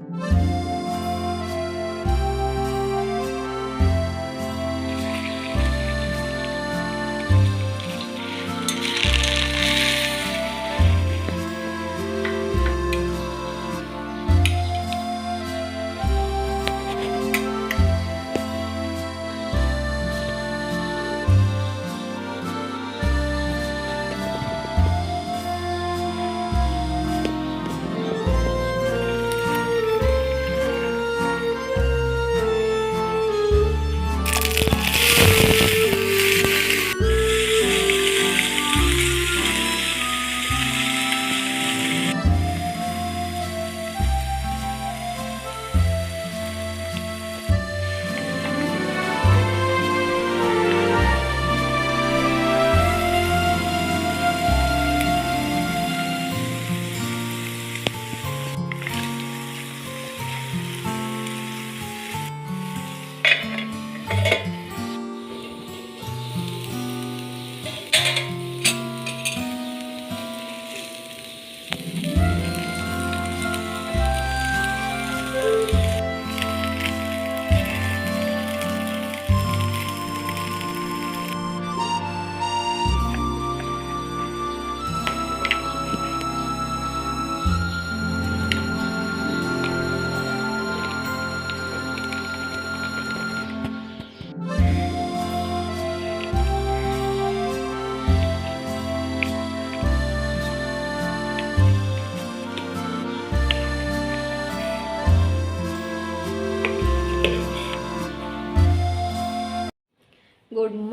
Good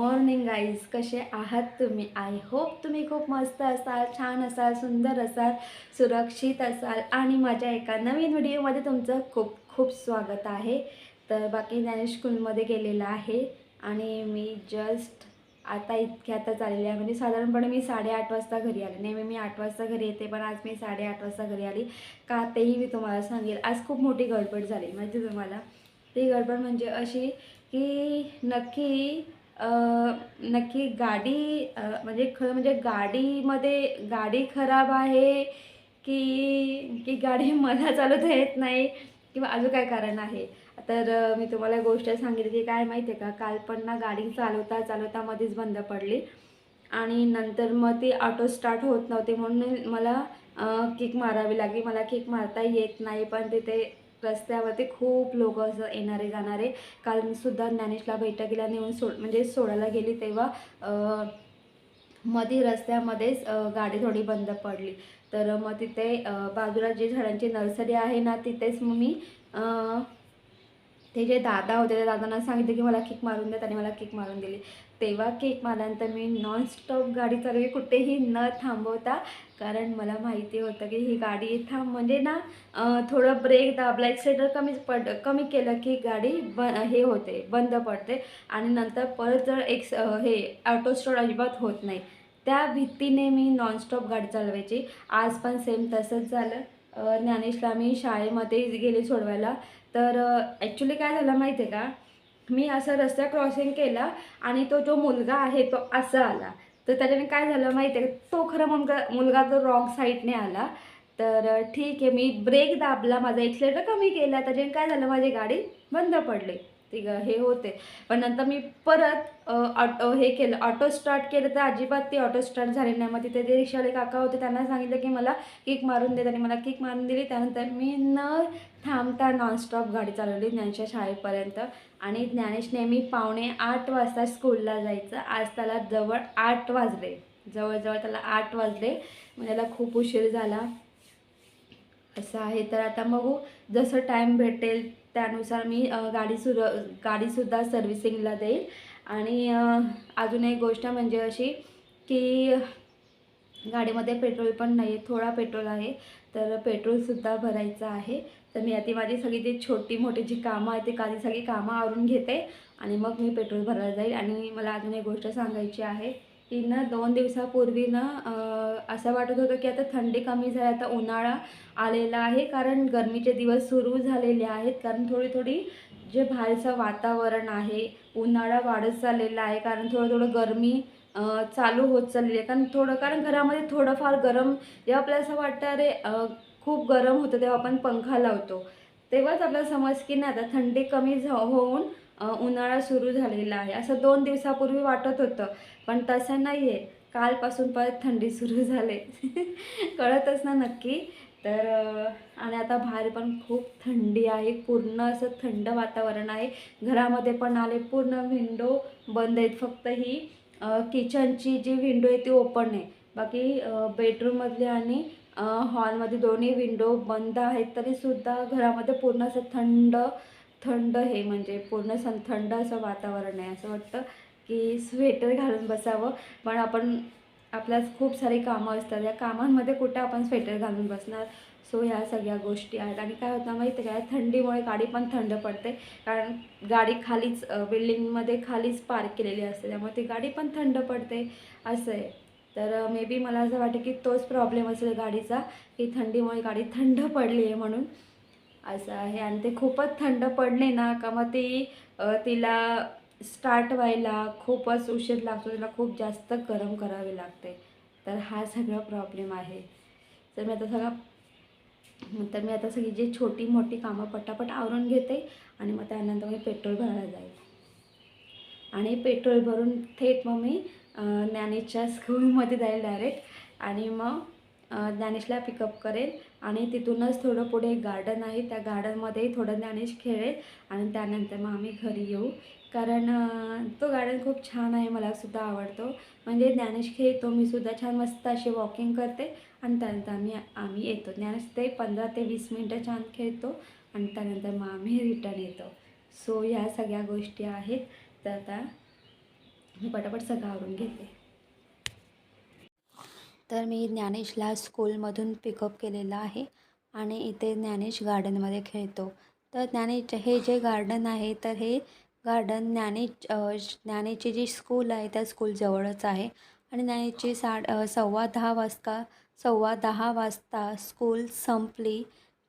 morning guys कसे आहात तुम्ही? आय होप तुम्ही खूप मस्त असाल छान असाल सुंदर असाल सुरक्षित असाल. आणि माझ्या एका नवीन व्हिडिओमध्ये तुमचं खूप खूप स्वागत आहे. तर बाकी ज्ञानेश स्कूलमध्ये गेलेला आहे. आणि मी जस्ट आता इतक्यातच आलेली आहे. म्हणजे साधारणपणे मी साडेआठ वाजता घरी आले. नेहमी मी आठ वाजता घरी येते पण आज मी साडेआठ वाजता घरी आली. का तेही मी तुम्हाला सांगेल. आज खूप मोठी गडबड झाली माहिती तुम्हाला. ती गडबड म्हणजे अशी की नक्की नक्की गाडी म्हणजे खरं म्हणजे गाडीमध्ये गाडी खराब आहे की की गाडी मला चालवता येत नाही किंवा अजून काय कारण आहे? तर मी तुम्हाला गोष्ट सांगितली की काय माहिती आहे का? काल पण ना गाडी चालवता चालवता मध्येच बंद पडली. आणि नंतर मग ती ऑटो स्टार्ट होत नव्हते म्हणून मला किक मारावी लागली. मला किक मारता येत नाही. पण तिथे रस्त्यावरती खूप लोक असं येणारे जाणारे. काल मी सुद्धा ज्ञानेशला बैठकीला नेऊन सोड म्हणजे सोडायला गेली तेव्हा मधी रस्त्यामध्येच गाडी थोडी बंद पडली. तर मग तिथे बाजूला जे झाडांची नर्सरी आहे ना तिथेच मग मी ते जे दादा होते त्या दादांना सांगितलं की मला किक मारून द्या त्याने मला किक मारून दिली. तेव्हा केक मालानंतर मी नॉनस्टॉप गाडी चालवली कुठेही न थांबवता. कारण मला माहिती होतं की ही गाडी थांब म्हणजे ना थोडं ब्रेक दाबला एक्सेटर कमी पड कमी केलं की गाडी ब हे होते बंद पडते. आणि नंतर परत जर एक्स हे ऑटो स्टॉट अजिबात होत नाही. त्या भीतीने मी नॉनस्टॉप गाडी चालवायची. आज पण सेम तसंच झालं. ज्ञानेशला मी शाळेमध्ये गेले सोडवायला. तर ॲक्च्युली काय झालं माहिती आहे का? मी असं रस्ता क्रॉसिंग केला आणि तो जो मुलगा आहे तो असा आला. तर त्याच्याने काय झालं माहिती आहे तो खरं मुलगा मुलगा तो रॉंग साईडने आला. तर ठीक आहे मी ब्रेक दाबला माझा एक्सिलेटर कमी केला. त्याच्याने काय झालं? माझी गाडी बंद पडली. तिघ हे होते. पण नंतर मी परत ऑटो हे केलं. ऑटो स्टार्ट केलं तर अजिबात ती ऑटो स्टार्ट झाली नाही. मग तिथे जे रिक्षावाले काका होते त्यांना सांगितलं की मला किक मारून दे त्यांनी मला किक मारून दिली. त्यानंतर मी न थांबता नॉनस्टॉप गाडी चालवली ज्ञानच्या शाळेपर्यंत. आणि ज्ञानेश नेहमी पावणे आठ वाजता स्कूलला जायचं. आज त्याला जवळ आठ वाजले. जवळजवळ त्याला आठ वाजले. मग त्याला खूप उशीर झाला. असं आहे. तर आता बघू जसं टाईम भेटेल त्यानुसार मी गाडी सुर गाडीसुद्धा सर्व्हिसिंगला देईल. आणि अजून एक गोष्ट म्हणजे अशी की गाडीमध्ये पेट्रोल पण नाही आहे थोडा पेट्रोल आहे. तर पेट्रोलसुद्धा भरायचं आहे. तर मी आधी माझी सगळी ती छोटी मोठी जी कामं आहेत ती काही सगळी कामं आवरून घेते. आणि मग मी पेट्रोल भरायला जाईल. आणि मला अजून एक गोष्ट सांगायची आहे. की ना दोन दिवसापूर्वी ना असं वाटत होतं की आता थंडी कमी झाली आता उन्हाळा आलेला आहे. कारण गरमीचे दिवस सुरू झालेले आहेत. कारण थोडी थोडी जे बाहेरचं वातावरण आहे उन्हाळा वाढत चाललेला आहे. कारण थोडं थोडं गरमी चालू होत चाललेली आहे. कारण थोडं कारण घरामध्ये थोडंफार गरम जेव्हा आपल्याला असं वाटतं अरे खूप गरम होतं तेव्हा आपण पंखा लावतो. तेव्हाच आपल्याला समज की नाही आता थंडी कमी झ होऊन उन्हाळा सुरू झालेला आहे. असं दोन दिवसापूर्वी वाटत होतं पण तसं नाही आहे कालपासून परत थंडी सुरू झाले. कळतच ना नक्की. तर आणि आता बाहेर पण खूप थंडी आहे. पूर्ण असं थंड वातावरण आहे. घरामध्ये पण आले पूर्ण विंडो बंद आहेत. फक्त ही किचनची जी विंडो आहे ती ओपन आहे. बाकी बेडरूममधली आणि हॉलमध्ये दोन्ही विंडो बंद आहेत. तरीसुद्धा घरामध्ये पूर्ण असं थंड थंड हे म्हणजे पूर्ण सं थंड असं वातावरण आहे. असं वाटतं की स्वेटर घालून बसावं. पण आपण आपल्यास खूप सारी कामं असतात. या कामांमध्ये कुठे आपण स्वेटर घालून बसणार? सो ह्या सगळ्या गोष्टी आहेत. आणि काय होतं माहिती आहे काय थंडीमुळे गाडी पण थंड पडते. कारण गाडी खालीच बिल्डिंगमध्ये खालीच पार्क केलेली असते. त्यामुळे ती गाडी पण थंड पडते. असं आहे. तर मे बी मला असं वाटतं की तोच प्रॉब्लेम असेल गाडीचा की थंडीमुळे गाडी थंड पडली आहे म्हणून. असं आहे. आणि ते खूपच थंड पडले ना का मग ती तिला स्टार्ट व्हायला खूपच उशीर लागतो. तिला खूप जास्त गरम करावे लागते. तर हा सगळा प्रॉब्लेम आहे. तर मी आता सगळा तर मी आता सगळी जी छोटी मोठी कामं पटापट आवरून घेते आणि मग त्यानंतर मी पेट्रोल भरायला जाईल. आणि पेट्रोल भरून थेट मग मी ज्ञानेच्या स्कूलमध्ये जाईल डायरेक्ट आणि मग ज्ञानेशला पिकअप करेल आणि तिथूनच थोडं पुढे एक गार्डन आहे. त्या गार्डनमध्येही थोडं ज्ञानेश खेळेल आणि त्यानंतर मग आम्ही घरी येऊ. कारण तो गार्डन खूप छान आहे मला सुद्धा आवडतो. म्हणजे ज्ञानेश खेळतो मी सुद्धा छान मस्त अशी वॉकिंग करते आणि त्यानंतर आम्ही आम्ही येतो. ज्ञानेश ते पंधरा ते वीस मिनटं छान खेळतो आणि त्यानंतर मग आम्ही रिटर्न येतो. सो ह्या सगळ्या गोष्टी आहेत. तर आता मी पटापट सगळं आवरून घेते. तर मी ज्ञानेशला स्कूलमधून पिकअप केलेलं आहे आणि इथे ज्ञानेश गार्डनमध्ये खेळतो. तर ज्ञानेश हे जे गार्डन आहे तर हे गार्डन ज्ञानेश अ, ज्ञानेची जी स्कूल आहे त्या स्कूलजवळच आहे. आणि ज्ञानेची साड सव्वा दहा वाजता सव्वा दहा वाजता स्कूल संपली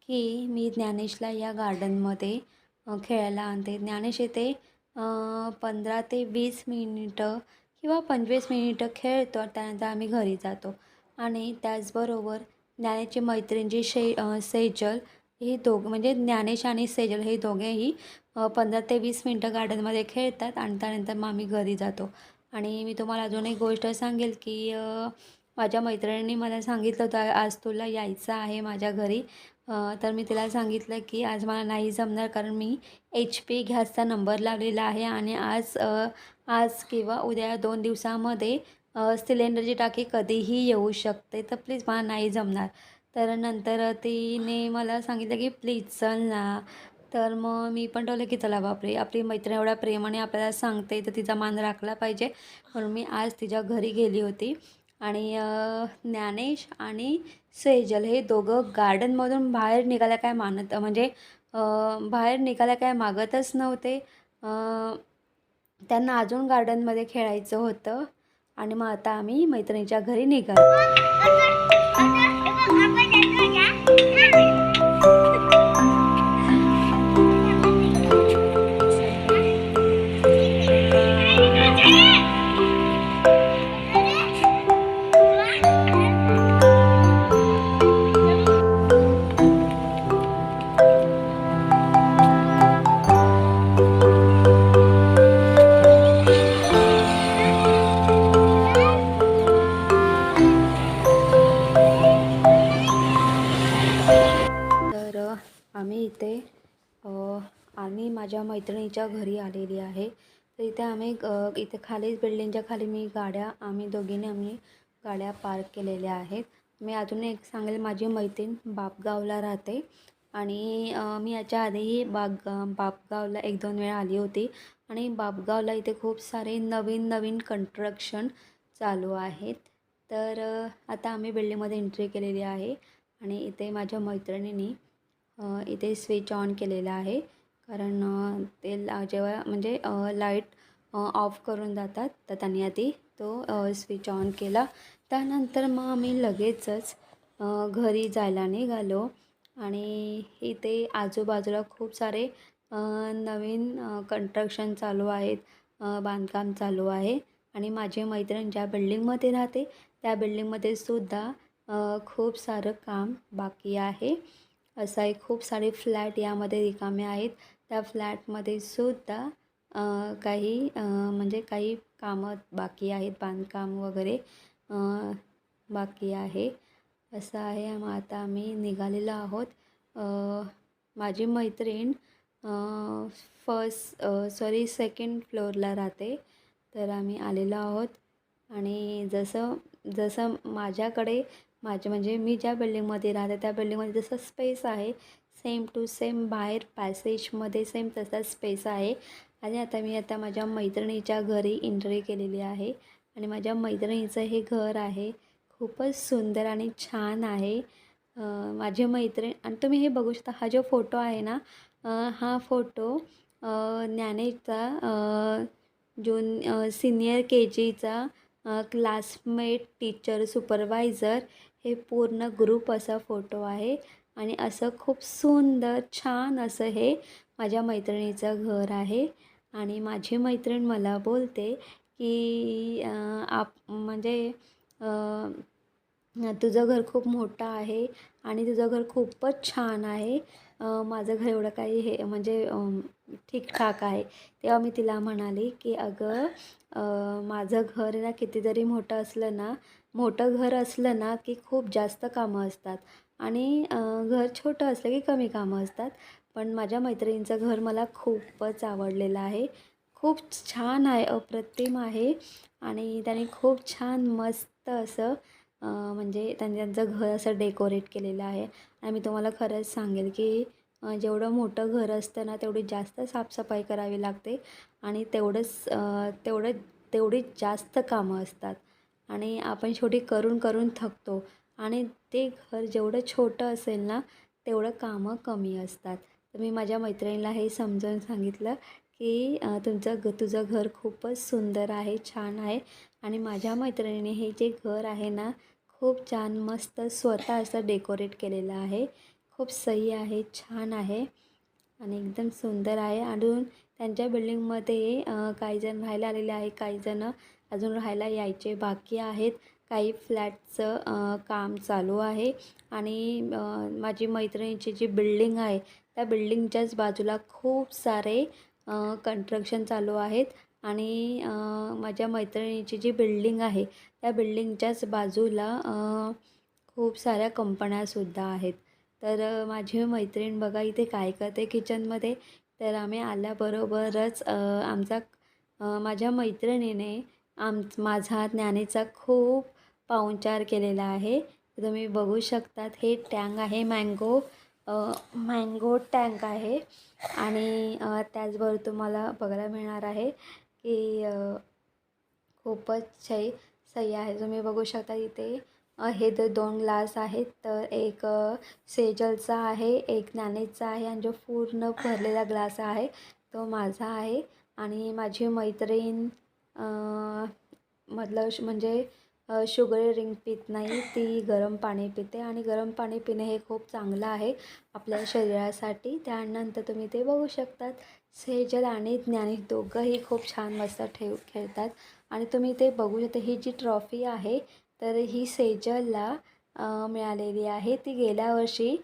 की मी ज्ञानेशला या गार्डनमध्ये खेळायला आणते. ज्ञानेश येते पंधरा ते वीस मिनिटं किंवा पंचवीस मिनिटं खेळतो त्यानंतर आम्ही घरी जातो. आणि त्याचबरोबर ज्ञानेशची मैत्रीण जी शे सेजल ही दोघं म्हणजे ज्ञानेश आणि सेजल हे दोघेही पंधरा ते वीस मिनटं गार्डनमध्ये खेळतात आणि त्यानंतर मग आम्ही घरी जातो. आणि मी तुम्हाला अजून एक गोष्ट सांगेल की माझ्या मैत्रिणींनी मला सांगितलं होतं आज तुला यायचं आहे माझ्या घरी. तर मी तिला सांगितलं की आज मला नाही जमणार कारण मी एच पी गॅसचा नंबर लावलेला आहे आणि आज आज किंवा उद्या दोन दिवसामध्ये सिलेंडरची टाकी कधीही येऊ शकते तर प्लीज मला नाही जमणार. तर नंतर तिने मला सांगितलं की प्लीज चल ना. तर मग मी पण ठेवलं की चला बापरे आपली मैत्रीण एवढ्या प्रेमाने आपल्याला सांगते तर तिचा मान राखला पाहिजे. म्हणून मी आज तिच्या घरी गेली होती. आणि ज्ञानेश आणि सेजल हे दोघं गार्डनमधून बाहेर निघायला काय मानत म्हणजे बाहेर निघायला काय मागतच नव्हते. त्यांना अजून गार्डनमध्ये खेळायचं होतं. आणि मग आता आम्ही मैत्रिणीच्या घरी निघालो. माझ्या मैत्रिणीच्या घरी आलेली आहे. तर इथे आम्ही इथे खालीच बिल्डिंगच्या खाली मी गाड्या आम्ही दोघींनी आम्ही गाड्या पार्क केलेल्या आहेत. मी अजून एक सांगेल माझी मैत्रीण बापगावला राहते आणि मी याच्या आधीही बाग बापगावला एक दोन वेळा आली होती आणि बापगावला इथे खूप सारे नवीन नवीन कंट्रक्शन चालू आहेत. तर आता आम्ही बिल्डिंगमध्ये एंट्री केलेली आहे आणि इथे माझ्या मैत्रिणींनी इथे स्विच ऑन केलेला आहे. कारण ते ला जेव्हा म्हणजे लाइट ऑफ करून जातात तर त्यांनी आधी तो स्विच ऑन केला. त्यानंतर मग आम्ही लगेचच घरी जायला निघालो. आणि इथे आजूबाजूला खूप सारे नवीन कन्स्ट्रक्शन चालू आहेत बांधकाम चालू आहे. आणि माझी मैत्रीण ज्या बिल्डिंगमध्ये राहते त्या बिल्डिंगमध्ये सुद्धा खूप सारं काम बाकी आहे. असा एक खूप सारे फ्लॅट यामध्ये रिकामे आहेत. त्या फ्लॅटमध्ये सुद्धा काही म्हणजे काही कामं बाकी आहेत बांधकाम वगैरे बाकी आहे. असं आहे. मग आता आम्ही निघालेलो आहोत. माझी मैत्रीण फर्स्ट सॉरी सेकंड फ्लोअरला राहते. तर आम्ही आलेलो आहोत. आणि जसं जसं माझ्याकडे माझे म्हणजे मी ज्या बिल्डिंगमध्ये राहते त्या बिल्डिंगमध्ये जसं स्पेस आहे सेम टू सेम बाहेर पॅसेजमध्ये सेम तसाच स्पेस आहे. आणि आता मी आता माझ्या मैत्रिणीच्या घरी एंट्री केलेली आहे. आणि माझ्या मैत्रिणीचं हे घर आहे. खूपच सुंदर आणि छान आहे. माझे माझी मैत्रीण आणि तुम्ही हे बघू शकता हा जो फोटो आहे ना हा फोटो ज्ञानेशचा जून सिनियर के जीचा क्लासमेट टीचर सुपरवायझर हे पूर्ण ग्रुप असा फोटो आहे. आणि असं खूप सुंदर छान असं हे माझ्या मैत्रिणीचं घर आहे. आणि माझी मैत्रीण मला बोलते की आप म्हणजे तुझं घर खूप मोठं आहे आणि तुझं घर खूपच छान आहे. माझं घर एवढं काही हे म्हणजे ठीकठाक आहे. तेव्हा मी तिला म्हणाली की अगं माझं घर ना कितीतरी मोठं असलं ना मोठं घर असलं ना की खूप जास्त कामं असतात. आणि घर छोटं असलं की कमी कामं असतात. पण माझ्या मैत्रिणींचं घर मला खूपच आवडलेलं आहे. खूप छान आहे अप्रतिम आहे. आणि त्याने खूप छान मस्त असं म्हणजे त्यांनी त्यांचं घर असं डेकोरेट केलेलं आहे. आणि मी तुम्हाला खरंच सांगेल की जेवढं मोठं घर असतं ना तेवढी जास्त साफसफाई करावी लागते. आणि तेवढंच तेवढं तेवढी जास्त कामं असतात. आणि आपण शेवटी करून करून थकतो. आणि ते घर जेवढं छोटं असेल ना तेवढं कामं कमी असतात. तर मी माझ्या मैत्रिणीला हे समजावून सांगितलं की तुमचं ग तुझं घर खूपच सुंदर आहे छान आहे. आणि माझ्या मैत्रिणीने हे जे घर आहे ना खूप छान मस्त स्वतः असं डेकोरेट केलेलं आहे. खूप सही आहे छान आहे. आणि एकदम सुंदर आहे. अजून त्यांच्या बिल्डिंगमध्ये काही जण राहायला आलेले आहे काही जण अजून राहायला यायचे बाकी आहेत. काही फ्लॅटचं काम चालू आहे आणि माझी मैत्रिणीची जी बिल्डिंग आहे त्या बिल्डिंगच्याच बाजूला खूप सारे कन्स्ट्रक्शन चालू आहेत आणि माझ्या मैत्रिणीची जी बिल्डिंग आहे त्या बिल्डिंगच्याच बाजूला खूप साऱ्या कंपन्यासुद्धा आहेत. तर माझी मैत्रीण बघा इथे काय करते किचनमध्ये तर आम्ही आल्याबरोबरच आमचा माझ्या मैत्रिणीने आम माझा ज्ञानेचा खूप पाहुणचार केलेला आहे. तुम्ही बघू शकतात हे टँक आहे मँगो मँगो टँक आहे. आणि त्याचबरोबर तुम्हाला बघायला मिळणार आहे की खूपच सही सही आहे. तुम्ही बघू शकता इथे हे तर दोन ग्लास आहेत. तर एक सेजलचा आहे एक ज्ञानेचा आहे आणि जो पूर्ण भरलेला ग्लास आहे तो माझा आहे. आणि माझी मैत्रीण मतलब श- म्हणजे शुगर रिंग पित नाही ती गरम पाणी पिते आणि गरम पाणी पिणे हे खूप चांगलं आहे आपल्या शरीरासाठी. त्यानंतर तुम्ही ते बघू शकतात. सेजल आणि ज्ञानी दोघंही खूप छान मस्त ठेव खेळतात आणि तुम्ही ते बघू शकता. ही जी ट्रॉफी आहे तर ही सेजलला मिळालेली आहे. ती गेल्या वर्षी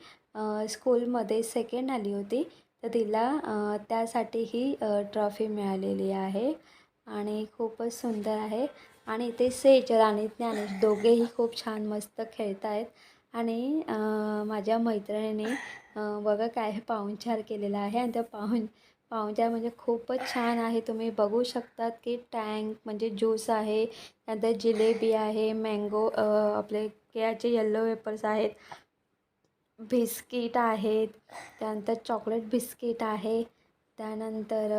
स्कूलमध्ये सेकंड आली होती. तर तिला त्यासाठी ही ट्रॉफी मिळालेली आहे आणि खूपच सुंदर आहे. आणि ते सेजल आणि ज्ञानेश दोघेही खूप छान मस्त खेळत आहेत. आणि माझ्या मैत्रिणीने बघा काय पाहुणचार केलेला आहे. आणि त्या पाहुण पाहुणचार म्हणजे खूपच छान आहे. तुम्ही बघू शकतात की टँक म्हणजे ज्यूस आहे. त्यानंतर जिलेबी आहे मँगो आपले केळ्याचे येल्लो वेपर्स आहेत. बिस्किट आहेत. त्यानंतर चॉकलेट बिस्किट आहे. त्यानंतर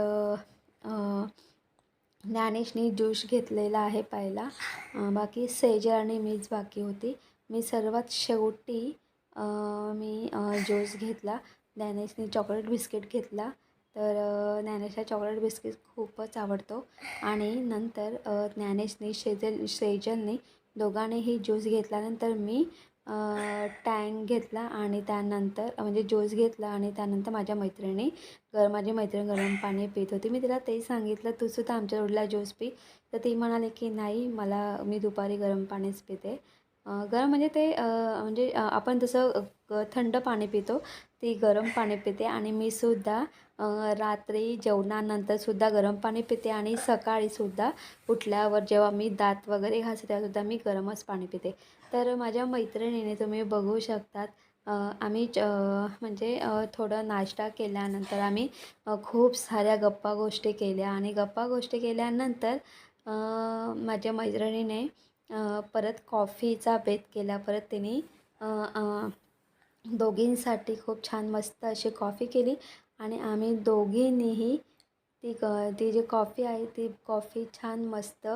ज्ञानेशनी ज्यूस घेतलेला आहे पहिला बाकी सेजल आणि मीच बाकी होती. मी सर्वात शेवटी मी ज्यूस घेतला. ज्ञानेशनी चॉकलेट बिस्किट घेतला. तर ज्ञानेशला चॉकलेट बिस्किट खूपच आवडतो. आणि नंतर ज्ञानेशनी शेजल सेजलने दोघांनीही ज्यूस घेतल्यानंतर मी टँक घेतला आणि त्यानंतर म्हणजे ज्यूस घेतला आणि त्यानंतर माझ्या मैत्रिणी गर माझी मैत्रीण गरम पाणी पित होती. मी तिला ते सांगितलं तू सुद्धा आमच्या रोडला ज्यूस पी. तर ती म्हणाली की नाही मला मी दुपारी गरम पाणीच पिते. गरम म्हणजे ते म्हणजे आपण जसं थंड पाणी पितो. ती गरम पाणी पिते आणि मी सुद्धा रात्री जेवणानंतरसुद्धा गरम पाणी पिते आणि सकाळीसुद्धा उठल्यावर जेव्हा मी दात वगैरे घासते तेव्हासुद्धा मी गरमच पाणी पिते. तर माझ्या मैत्रिणीने तुम्ही बघू शकतात आम्ही म्हणजे थोडं नाश्ता केल्यानंतर आम्ही खूप साऱ्या गप्पा गोष्टी केल्या आणि गप्पा गोष्टी केल्यानंतर माझ्या मैत्रिणीने परत कॉफीचा बेत केला. परत तिने दोघींसाठी खूप छान मस्त अशी कॉफी केली आणि आम्ही दोघींनीही ती क ती जी कॉफी आहे ती कॉफी छान मस्त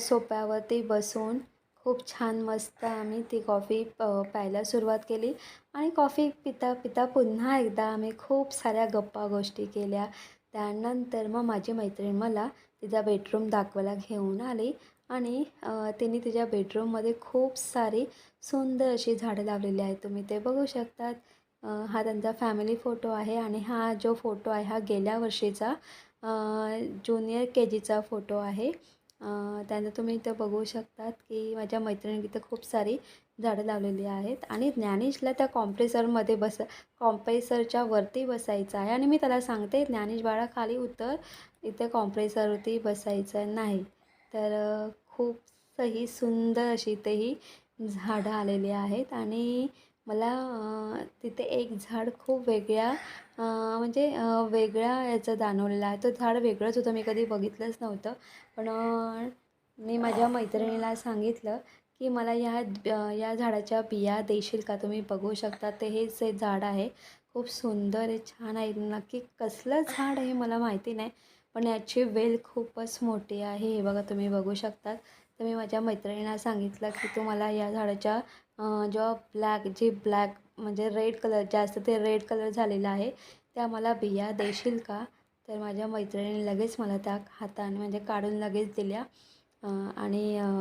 सोप्यावरती बसून खूप छान मस्त आम्ही ती कॉफी प प्यायला सुरुवात केली. आणि कॉफी पिता पिता पुन्हा एकदा आम्ही खूप साऱ्या गप्पा गोष्टी केल्या. त्यानंतर मग माझी मैत्रीण मला तिचा बेडरूम दाखवायला घेऊन आली. आणि त्यांनी तिने तिच्या बेडरूममध्ये खूप सारी सुंदर अशी झाडं लावलेली आहेत. तुम्ही ते बघू शकतात. हा त्यांचा फॅमिली फोटो आहे आणि हा जो फोटो आहे हा गेल्या वर्षीचा ज्युनियर के जीचा फोटो आहे. त्यांना त्यानं तुम्ही इथं बघू शकतात की माझ्या मैत्रिणी इथं खूप सारी झाडं लावलेली आहेत. आणि ज्ञानेशला त्या कॉम्प्रेसरमध्ये बस कॉम्प्रेसरच्या वरती बसायचं आहे. आणि मी त्याला सांगते ज्ञानेश बाळा खाली उतर. इथे कॉम्प्रेसरवरती बसायचं नाही. तर खूप सही सुंदर अशी इथेही झाडं आलेली आहेत आणि मला तिथे एक झाड खूप वेगळ्या म्हणजे वेगळ्या याचं जाणवलेलं आहे. तो झाड वेगळंच होतं मी कधी बघितलंच नव्हतं. पण मी माझ्या मैत्रिणीला सांगितलं की मला या या झाडाच्या बिया देशील का? तुम्ही बघू शकता ते हेच हे झाड आहे खूप सुंदर आहे छान आहे. नक्की कसलं झाड आहे मला माहिती नाही. पण याची वेल खूपच मोठी आहे. हे बघा तुम्ही बघू शकतात. तर मी माझ्या मैत्रिणीला सांगितलं की तू मला या झाडाच्या जेव्हा ब्लॅक जी ब्लॅक म्हणजे रेड कलर जास्त ते रेड कलर झालेला आहे त्या मला बिया देशील का? तर माझ्या मैत्रिणीने लगेच मला त्या हाताने म्हणजे काढून लगेच दिल्या. आणि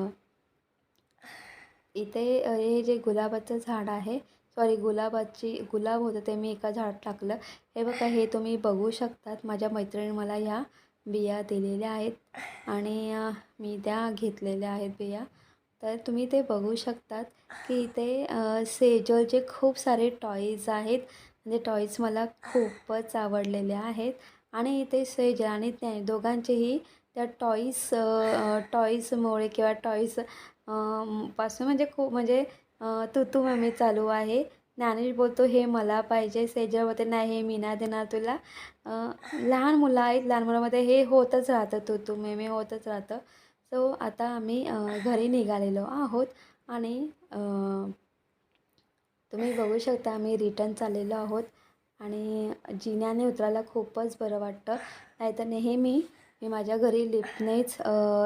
इथे हे जे गुलाबाचं झाड आहे सॉरी गुलाबाची गुलाब होतं ते मी एका झाड टाकलं. हे बघा हे तुम्ही बघू शकतात. माझ्या मैत्रिणी मला ह्या बिया दिलेल्या आहेत आणि मी त्या घेतलेल्या आहेत बिया. तर तुम्ही ते बघू शकतात की इथे सेजलचे खूप सारे टॉईज आहेत. म्हणजे टॉईज मला खूपच आवडलेले आहेत. आणि इथे सेजल आणि त्या दोघांचेही त्या टॉईस टॉईजमुळे किंवा टॉईसपासून म्हणजे खूप म्हणजे तू तू मम्मी चालू आहे. ज्ञानेश बोलतो हे मला पाहिजे सेजल नाही हे मी नाही देणार तुला. लहान मुलं आहेत लहान मुलामध्ये हे होतच राहतं तू तू मेमे होतच राहतं. सो आता आम्ही घरी निघालेलो आहोत आणि तुम्ही बघू शकता आम्ही रिटर्न चाललेलो आहोत आणि जिन्याने उतरायला खूपच बरं वाटतं. नाहीतर नेहमी मी माझ्या घरी लिफ्टनेच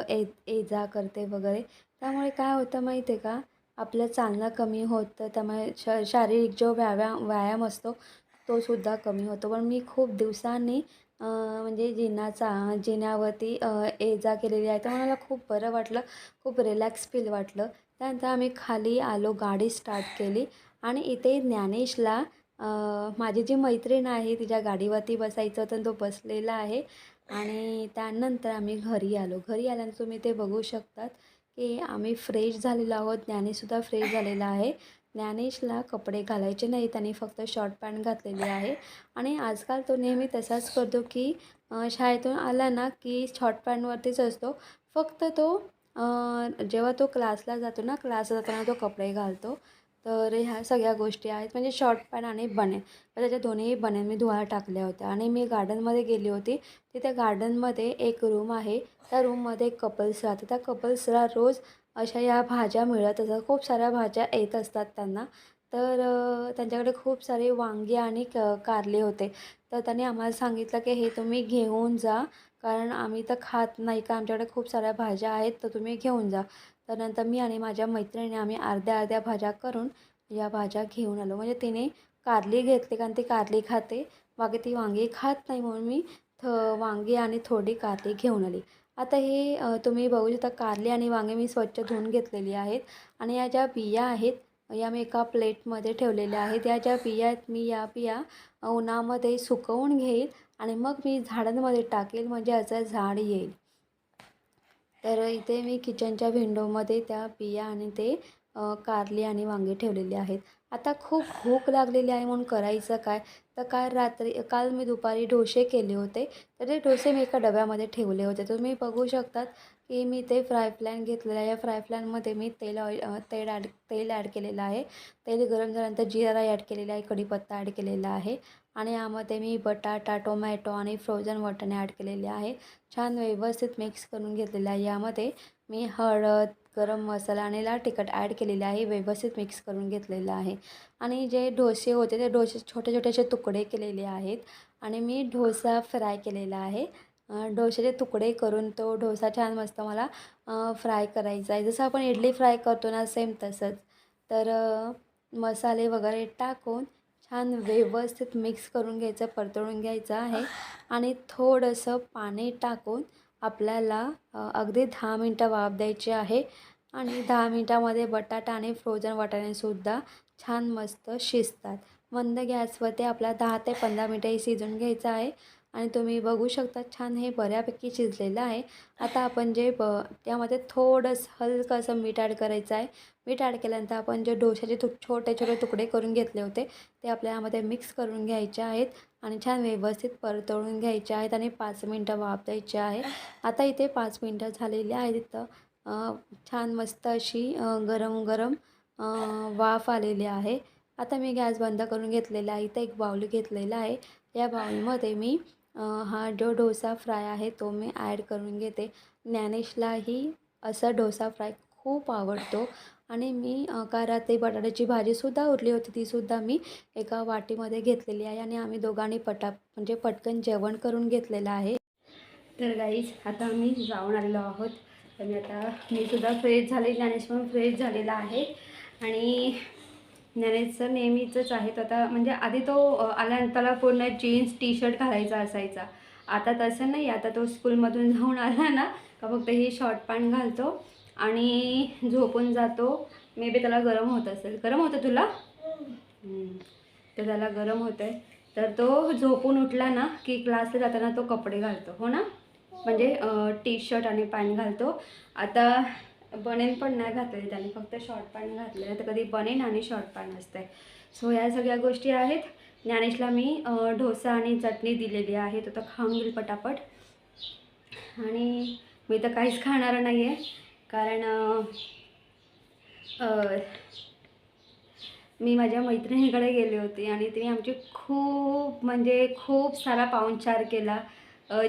ए ये जा करते वगैरे. त्यामुळे काय होतं माहिती आहे का? आपलं चालणं कमी होतं त्यामुळे श शारीरिक जो व्यायाम व्यायाम असतो तो सुद्धा कमी होतो. पण मी खूप दिवसांनी म्हणजे जिन्याचा जिन्यावरती ये जा केलेली आहे तर मला खूप बरं वाटलं खूप रिलॅक्स फील वाटलं. त्यानंतर आम्ही खाली आलो गाडी स्टार्ट केली आणि इथे ज्ञानेशला माझी जी मैत्रीण आहे तिच्या गाडीवरती बसायचं होतं तो बसलेला आहे आणि त्यानंतर आम्ही घरी आलो. घरी आल्यानंतर तुम्ही ते बघू शकतात की आम्ही फ्रेश झालेलो आहोत. ज्ञानेशसुद्धा फ्रेश झालेला आहे. ज्ञानेशला कपडे घालायचे नाही त्यांनी फक्त शॉर्ट पॅन्ट घातलेली आहे. आणि आजकाल तो नेहमी तसाच करतो की शाळेतून आला ना की शॉर्ट पॅन्टवरतीच असतो. फक्त तो जेव्हा तो क्लासला जातो ना क्लासला जाताना तो कपडे घालतो. तर ह्या सगळ्या गोष्टी आहेत. म्हणजे शॉर्ट पॅन्ट आणि बनेन त्याच्या दोन्ही बनेन मी धुवायला टाकल्या होत्या. आणि मी गार्डनमध्ये गेली होती. तिथे गार्डनमध्ये एक रूम आहे. त्या रूममध्ये कपल्स राहतात. त्या कपल्सला रोज अशा या भाज्या मिळत असतात. खूप साऱ्या भाज्या येत असतात त्यांना. तर त्यांच्याकडे खूप सारे वांगे आणि क कारले होते. तर त्यांनी आम्हाला सांगितलं की हे तुम्ही घेऊन जा. कारण आम्ही तर खात नाही का? आमच्याकडे खूप साऱ्या भाज्या आहेत. तर तुम्ही घेऊन जा. त्यानंतर मी आणि माझ्या मैत्रिणी आम्ही अर्ध्या अर्ध्या भाज्या करून या भाज्या घेऊन आलो. म्हणजे तिने कारली घेतली कारण ती कारली खाते. बाकी ती वांगी खात नाही म्हणून मी थ वांगी आणि थोडी कारली घेऊन आली. आता हे तुम्ही बघू शकता कारली आणि वांगे मी स्वच्छ धुवून घेतलेली आहेत. आणि या ज्या बिया आहेत या मी एका प्लेटमध्ये ठेवलेल्या आहेत. या ज्या बिया आहेत मी या बिया उन्हामध्ये सुकवून घेईल आणि मग मी झाडांमध्ये टाकेल. म्हणजे याचं झाड येईल. तर इथे मी किचनच्या विंडोमध्ये त्या बिया आणि ते कारली आणि वांगे ठेवलेले आहेत. आता खूप भूक लागलेली आहे म्हणून करायचं काय? तर काल रात्री काल मी दुपारी डोसे केले होते. तर ते डोसे मी एका डब्यामध्ये ठेवले होते. तुम्ही बघू शकतात की मी ते फ्राय पॅन घेतलेलं आहे. या फ्राय पॅनमध्ये मी तेल ऑइल तेल ॲड तेल ॲड केलेलं आहे. तेल गरम झाल्यानंतर जिरा ॲड केलेला आहे. कढीपत्ता ॲड केलेला आहे. आणि यामध्ये मी बटाटा टोमॅटो आणि फ्रोझन वाटाणे ॲड केलेले आहे. छान व्यवस्थित मिक्स करून घेतलेलं आहे. यामध्ये मी हळद गरम मसाला आणि लाल तिखट ॲड केलेले आहे. व्यवस्थित मिक्स करून घेतलेलं आहे. आणि जे डोसे होते ते डोसे छोटे छोटे असे तुकडे केलेले आहेत. आणि मी डोसा फ्राय केलेला आहे. डोशाचे तुकडे करून तो डोसा छान मस्त मला फ्राय करायचा आहे. जसं आपण इडली फ्राय करतो ना सेम तसंच. तर मसाले वगैरे टाकून छान व्यवस्थित मिक्स करून घ्यायचं परतळून घ्यायचं आहे. आणि थोडंसं पाणी टाकून आपल्याला अगदी दहा मिनटं वाफ द्यायची आहे. आणि दहा मिनटामध्ये बटाटा आणि फ्रोझन वाटाणेसुद्धा छान मस्त शिजतात. मंद गॅसवरती आपल्याला दहा ते पंधरा मिनटं हे शिजून घ्यायचं आहे. आणि तुम्ही बघू शकता छान हे बऱ्यापैकी शिजलेलं आहे. आता आपण जे ब त्यामध्ये थोडंसं हलकं असं मीठ ॲड करायचं आहे. मीठ ॲड केल्यानंतर आपण जे डोशाचे तु छोटे छोटे तुकडे करून घेतले होते ते आपल्या यामध्ये मिक्स करून घ्यायचे आहेत आणि छान व्यवस्थित परतळून घ्यायचे आहेत आणि पाच मिनटं वाफ द्यायचे आहे. आता इथे पाच मिनटं झालेली आहेत इथं. छान मस्त अशी गरम गरम वाफ आलेली आहे. आता मी गॅस बंद करून घेतलेला आहे. इथं एक बाऊल घेतलेला आहे. या बाऊलमध्ये मी हा जो डोसा फ्राय आहे तो मी ॲड करून घेते. ज्ञानेशलाही असा डोसा फ्राय खूप आवडतो. आणि मी अ, रात्री बटाट्याची भाजीसुद्धा उरली होती तीसुद्धा मी एका वाटीमध्ये घेतलेली आहे आणि आम्ही दोघांनी पटा म्हणजे पटकन जेवण करून घेतलेलं आहे. तर गाईज आता आम्ही जाऊन आलेलो आहोत. आणि आता मी सुद्धा फ्रेश झाले ज्ञानेश पण फ्रेश झालेला आहे. आणि ज्ञानेशचं नेहमीचंच आहे. तो आता म्हणजे आधी तो आला त्याला पूर्ण जीन्स टी शर्ट घालायचा असायचा. आता तसं नाही. आता तो स्कूलमधून जाऊन आला ना का फक्त ही शॉर्ट पॅन्ट घालतो आणि झोपून जातो. मे बी त्याला गरम होत असेल. गरम होतं तुला? तर त्याला गरम होतं आहे तर तो झोपून उठला ना की क्लासला जाताना तो कपडे घालतो. हो ना? म्हणजे टी शर्ट आणि पॅन्ट घालतो. आता बनेन पण नाही घातलेली त्यांनी फक्त शॉर्ट पॅन्ट घातलेलं तर कधी बनेन आणि शॉर्ट पॅन्ट असते. सो या सगळ्या गोष्टी आहेत. ज्ञानेशला मी डोसा आणि चटणी दिलेली आहे तो तर खाऊन घेईल पटापट. आणि मी तर काहीच खाणार नाही आहे कारण मी माझ्या मैत्रिणीकडे गेले होते आणि तिने आमची खूप म्हणजे खूप सारा पाहुणचार केला.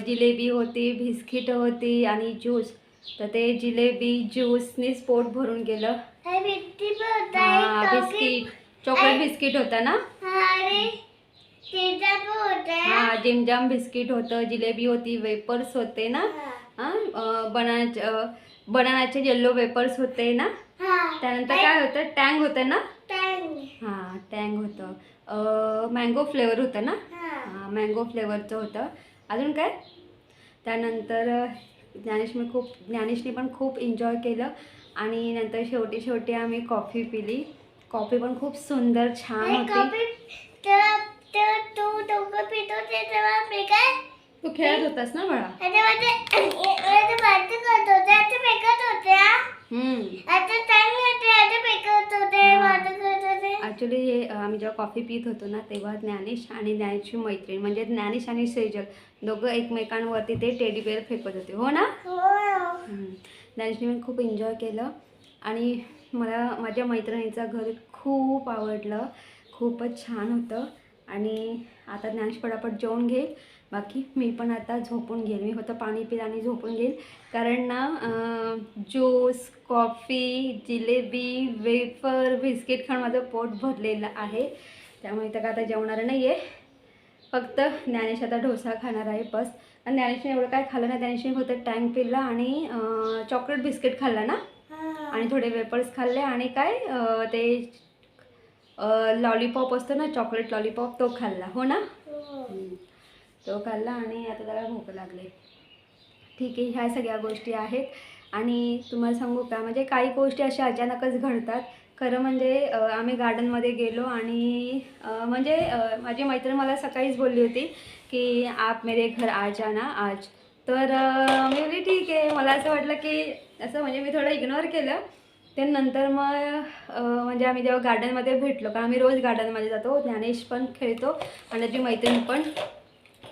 जिलेबी होती बिस्किट होती आणि ज्यूस. तर ते जिलेबी ज्यूसनीच पोट भरून गेलं. हा बिस्किट चॉकलेट बिस्किट. होतं ना? हा जिमजाम बिस्किट होतं जिलेबी होती वेपर्स होते ना? हां. बनानाचे बनानाचे येल्लो वेपर्स होते ना? त्यानंतर काय होतं? टँग होतं ना? हां टँग होतं. मँगो फ्लेवर होतं ना? हां. मँगो फ्लेवरचं होतं. अजून काय? त्यानंतर ज्ञानेशने खूप ज्ञानेशने पण खूप एन्जॉय केलं. आणि नंतर शेवटी शेवटी आम्ही कॉफी पिली. कॉफी पण खूप सुंदर छान होती. तू खेळत होतास ना बाळा. ॲक्च्युली हे. आम्ही जेव्हा कॉफी पित होतो ना तेव्हा ज्ञानेश आणि ज्ञानेशची मैत्रीण म्हणजे ज्ञानेश आणि सेजल दोघं एकमेकांवरती ते टेडी बेअर फेकत होते. हो ना? हम्म. ज्ञानेशने मी खूप एन्जॉय केलं. आणि मला माझ्या मैत्रिणीचं घर खूप आवडलं. खूपच छान होतं. आणि आता ज्ञानेश पटापट जेवून घेईल. बाकी मी पण आता झोपून घेईल. मी फक्त पाणी पिल आणि झोपून घेईल. कारण ना juice coffee jalebi wafer biscuit खाऊन माझं पोट भरलेलं आहे. त्यामुळे तर काय आता जेवणार नाही आहे फक्त ज्ञानेश आता डोसा खाणार आहे बस. आणि ज्ञानेशने एवढं काय खाल्लं नाही. ज्ञानेशने फक्त टँक पिला आणि चॉकलेट बिस्किट खाल्ला ना? आणि थोडे वेपर्स खाल्ले आणि काय ते लॉलीपॉप असतो ना चॉकलेट लॉलीपॉप तो खाल्ला. हो ना? हम्म. तो खाल्ला आणि आता त्याला भूक लागली. ठीक आहे ह्या सगळ्या गोष्टी आहेत. आणि तुम्हाला सांगू का म्हणजे काही गोष्टी अशा अचानकच घडतात. खरं म्हणजे आम्ही गार्डनमध्ये गेलो आणि म्हणजे माझी मैत्रीण मला सकाळीच बोलली होती की आप मेरे घर आ जाना आज. तर मी बोलली ठीक आहे. मला असं वाटलं की असं म्हणजे मी थोडं इग्नोर केलं. ते नंतर मग म्हणजे आम्ही जेव्हा गार्डनमध्ये भेटलो कारण आम्ही रोज गार्डनमध्ये जातो ज्ञानेश पण खेळतो आणि त्याची मैत्रीण पण.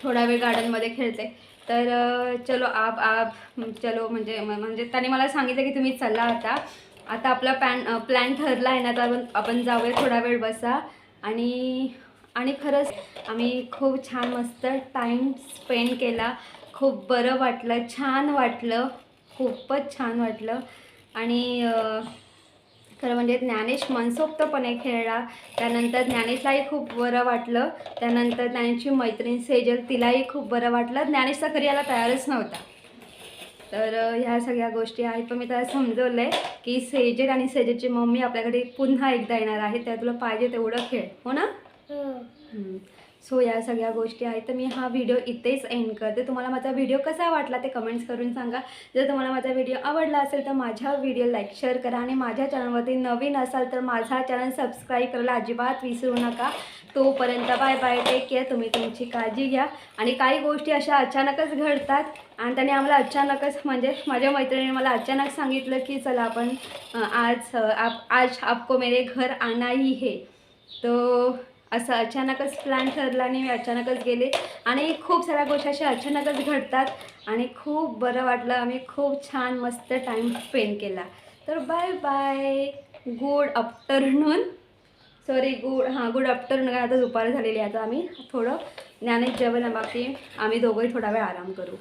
थोडा वेळ गार्डनमध्ये खेळते. तर चलो आप आप चलो म्हणजे म- म्हणजे त्याने मला सांगितलं की तुम्ही चला आता. आता आपला पॅन प्लॅन ठरला आहे ना तर आपण आपण जाऊया थोडा वेळ बसा. आणि आणि खरंच आम्ही खूप छान मस्त टाईम स्पेंड केला. खूप बरं वाटलं छान वाटलं. खूपच छान वाटलं. आणि खरं म्हणजे ज्ञानेश मनसोक्तपणे खेळला. त्यानंतर ज्ञानेशलाही खूप बरं वाटलं. त्यानंतर ज्ञानेशची मैत्रीण सेजल तिलाही खूप बरं वाटलं. ज्ञानेश तर घरी यायला तयारच नव्हता. तर ह्या सगळ्या गोष्टी आहेत. पण मी त्याला समजवलं आहे की सेजल आणि सेजलची मम्मी आपल्याकडे पुन्हा एकदा येणार आहे. त्या तुला पाहिजे तेवढं खेळ. हो ना? सो या सगळ्या गोष्टी आहेत. तर मी हा व्हिडिओ इथेच एंड करते. तुम्हाला माझा व्हिडिओ कसा वाटला ते कमेंट्स करून सांगा. जर तुम्हाला माझा व्हिडिओ आवडला असेल तर माझ्या व्हिडिओ लाईक शेअर करा आणि माझ्या चॅनलवरती नवीन असाल तर माझा चॅनल सबस्क्राईब करायला अजिबात विसरू नका. तोपर्यंत बाय बाय टेक केअर तुम्ही तुमची काळजी घ्या. आणि काही गोष्टी अशा अचानकच घडतात आणि त्याने आम्हाला अचानकच म्हणजे माझ्या मैत्रिणीने मला अचानक सांगितलं की चला आपण आज आप आज आपको मेरे घर आना ही है. तो असं अचानकच प्लॅन ठरला आणि मी अचानकच गेले. आणि खूप साऱ्या गोष्टी अशा अचानकच घडतात आणि खूप बरं वाटलं. आम्ही खूप छान मस्त टाईम स्पेंड केला. तर bye bye good afternoon sorry good हां गुड आफ्टरनून आता दुपार झालेली आहे आता आम्ही. थोडं ज्ञानेश जेवण बाकी आम्ही दोघंही थोडा वेळ आराम करू.